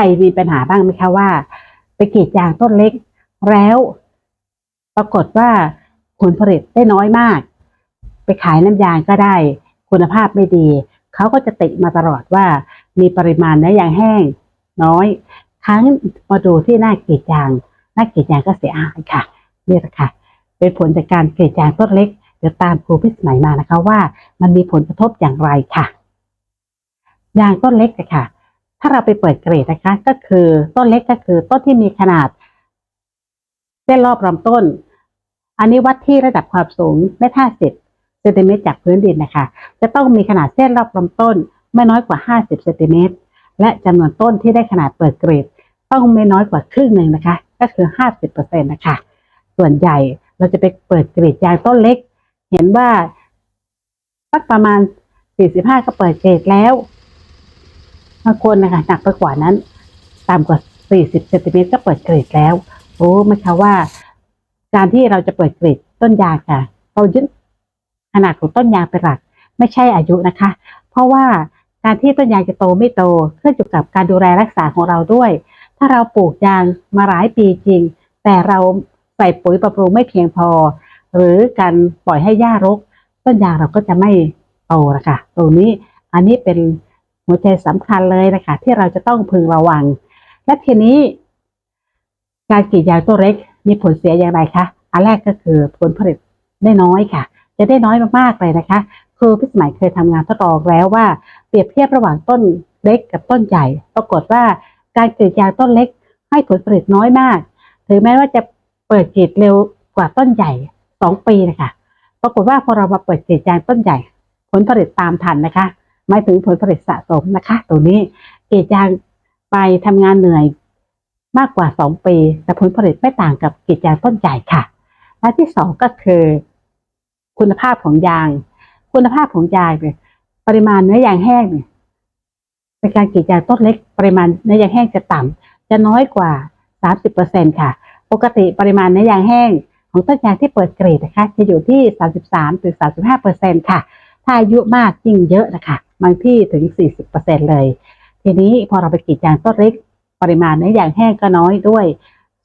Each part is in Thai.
รมีปัญหาบ้างไหมคะว่า ไปกรีดยางต้นเล็ก แล้วปรากฏว่าผลผลิตได้น้อยมาก ไปขายน้ำยางก็ได้คุณภาพไม่ดี เขาก็จะติมาตลอดว่ามีปริมาณเนื้อยางแห้ง น้อย ครั้งมาดูที่หน้ากรีดยาง หน้ากรีดยางก็เสียหายค่ะนี่แหละค่ะ เป็นผลจากการกรีดยางต้นเล็กเดี๋ยวตามครูพิสมัยมานะคะว่า มันมีผลกระทบอย่างไรค่ะ ยางต้นเล็กค่ะ ถ้าเราไปเปิดเกรดนะคะ ก็คือต้นเล็กก็คือต้นที่มีขนาดเส้นรอบลำต้น อันนี้วัดที่ระดับความสูงเมตรห้าสิบเซนติเมตรจากพื้นดินนะคะ จะต้องมีขนาดเส้นรอบลำต้น ไม่น้อยกว่า 50เซนติเมตรและจำนวนต้นที่ได้ขนาดเปิดเกรด ต้องไม่น้อยกว่าครึ่งหนึ่งนะคะ ก็คือ 50เปอร์เซ็นต์นะคะ ส่วนใหญ่เราจะไปเปิดเกรดยางต้นเล็ก เห็นว่าสักประมาณ 45 ก็เปิดเกรดแล้วางคนนะคะหนักไปกว่านั้นต่ำกว่า 40เซนติเมตรก็เปิดเกรดแล้ว โอ้ไม่คะว่า การที่เราจะเปิดเกรดต้นยางค่ะเรายึดขนาดของต้นยางเป็นหลัก ไม่ใช่อายุนะคะ เพราะว่าการที่ต้นยางจะโตไม่โตขึ้นอยู่กับการดูแลรักษาของเราด้วย ถ้าเราปลูกยางมาหลายปีจริง แต่เราใส่ปุ๋ยบำรุงไม่เพียงพอ หรือการปล่อยให้หญ้ารก ต้นยางเราก็จะไม่โตนะคะตรงนี้อันนี้เป็น หัวใจสำคัญเลยนะคะ ที่เราจะต้องพึงระวัง และทีนี้ การกรีดยางต้นเล็กมีผลเสียอย่างไรคะอันแรกก็คือผลผลิตได้น้อยค่ะ จะได้น้อยมากๆเลยนะคะครูพิสมัยเคยทำงานทดลองแล้วว่าเปรียบเทียบระหว่างต้นเล็กกับต้นใหญ่ ปรากฏว่าการกรีดยางต้นเล็ก ให้ผลผลิตน้อยมาก ถึงแม้ว่าจะเปิดกรีดเร็วกว่าต้นใหญ่สองปีนะคะ ปรากฏว่าพอเรามาเปิดกรีดยางต้นใหญ่ ผลผลิตตามทันนะคะ หมายถึงผลผลิตสะสมนะคะตรงนี้กรีดยางไปทำงานเหนื่อยมากกว่าสองปี แต่ผลผลิตไม่ต่างกับกรีดยางต้นใหญ่ค่ะ และที่สองก็คือ คุณภาพของยาง คุณภาพของยางเนี่ยปริมาณเนื้อยางแห้งเนี่ยเป็นการกรีดยางต้นเล็ก ปริมาณเนื้อยางแห้งจะต่ำจะน้อยกว่า 30%ค่ะ ปกติปริมาณเนื้อยางแห้งของต้นยางที่เปิดกรีดนะคะ จะอยู่ที่ 33ถึง35%ค่ะ ถ้าอายุมากยิ่งเยอะนะคะ บางที่ถึง 40%เลย ทีนี้พอเราไปกรีดยางต้นเล็กปริมาณเนื้อยางแห้งก็น้อยด้วย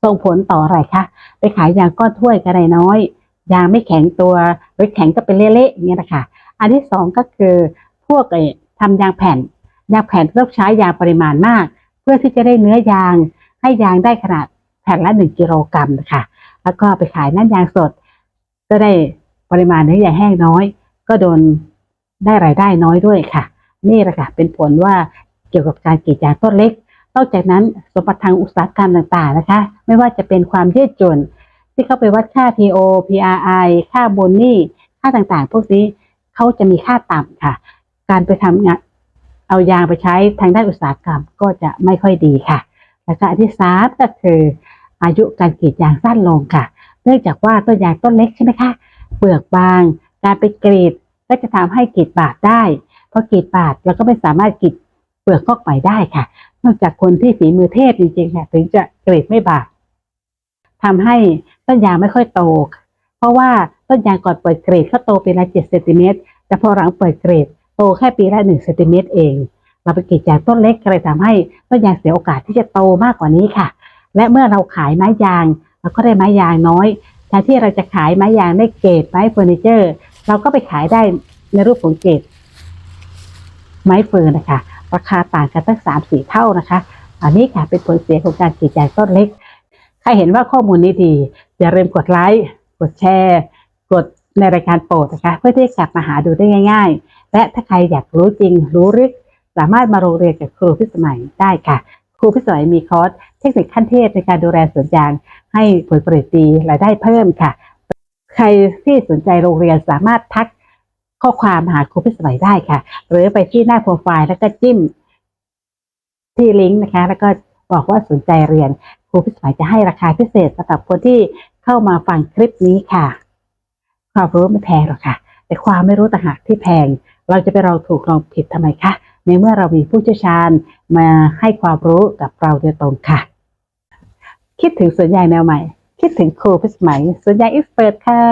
ส่งผลต่ออะไรคะ ไปขายยางก้อนถ้วยก็ได้น้อย ยางไม่แข็งตัวหรือแข็งก็เป็นเละๆอย่างเงี้ยนะคะ อันที่สองก็คือพวกทำยางแผ่น ยางแผ่นต้องใช้ยางปริมาณมาก เพื่อที่จะได้เนื้อยาง ให้ยางได้ขนาดแผ่นละหนึ่งกิโลกรัมนะคะ แล้วก็ไปขายน้ำยางสด ก็ได้ปริมาณเนื้อยางแห้งน้อย ก็โดน ได้รายได้น้อยด้วยค่ะ นี่แหละค่ะเป็นผลว่าเกี่ยวกับการกรีดยางต้นเล็ก นอกจากนั้นสมบัติทางอุตสาหกรรมต่างๆนะคะ ไม่ว่าจะเป็นความยืดหยุ่นที่เข้าไปวัดค่า PO PRI ค่าโบนนี่ค่าต่างๆ พวกนี้เขาจะมีค่าต่ำค่ะ การไปทำงานเอายางไปใช้ทางด้านอุตสาหกรรมก็จะไม่ค่อยดีค่ะ และก็อันที่สามก็คืออายุการกรีดยางสั้นลงค่ะ เนื่องจากว่าต้นยางต้นเล็กใช่ไหมคะ เปลือกบาง การไปกรีด ก็จะทำให้กรีดบาดได้เพอกรีดบาดเราก็ไม่สามารถกรีดเปลือกฟอกใหม่ได้ค่ะ นอกจากคนที่ฝีมือเทพจริงๆค่ะถึงจะกรีดไม่บาดทำให้ต้นยางไม่ค่อยโต เพราะว่าต้นยางก่อนเปิดเกรดเขาโตปีละ7เซนติเมตรแต่พอหลังเปิดเกรดโตแค่ปีละ1เซนติเมตรเอง เราไปกรีดยางต้นเล็กก็เลยทำให้ต้นยางเสียโอกาสที่จะโตมากกว่านี้ค่ะ และเมื่อเราขายไม้ยาง เราก็ได้ไม้ยางน้อยแทนที่เราจะขายไม้ยางได้เกรดไม้เฟอร์นิเจอร์ เราก็ไปขายได้ในรูปของเกรดไม้เฟิร์นนะคะ ราคาต่างกันตั้งสามสี่เท่านะคะ อันนี้ค่ะเป็นผลเสียของการกรีดยางต้นเล็กใครเห็นว่าข้อมูลนี้ดี อย่าลืมกดไลค์ กดแชร์ กดในรายการโปรดนะคะ เพื่อที่จะกลับมาหาดูได้ง่าย ๆ และถ้าใครอยากรู้จริง รู้ลึก สามารถมาโรงเรียนกับครูพิสมัยได้ค่ะ ครูพิสมัยมีคอร์สเทคนิคขั้นเทพในการดูแลสวนยาง ให้ผลผลิตดีรายได้เพิ่มค่ะ ใครที่สนใจโรงเรียนสามารถทักข้อความหาครูพิสมัยได้ค่ะ หรือไปที่หน้าโปรไฟล์แล้วก็จิ้ม ที่ลิงก์นะคะ แล้วก็บอกว่าสนใจเรียนครูพิสมัยจะให้ราคาพิเศษสำหรับคนที่เข้ามาฟังคลิปนี้ค่ะความรู้ไม่แพงหรอกค่ะ แต่ความไม่รู้ต่างหากที่แพง เราจะไปลองถูกลองผิดทำไมคะในเมื่อเรามีผู้เชี่ยวชาญมาให้ความรู้กับเราโดยตรงค่ะ คิดถึงสวนยาแนวใหม่ คิดถึงครูพิสมัยสุญญาอิสเปิดค่ะ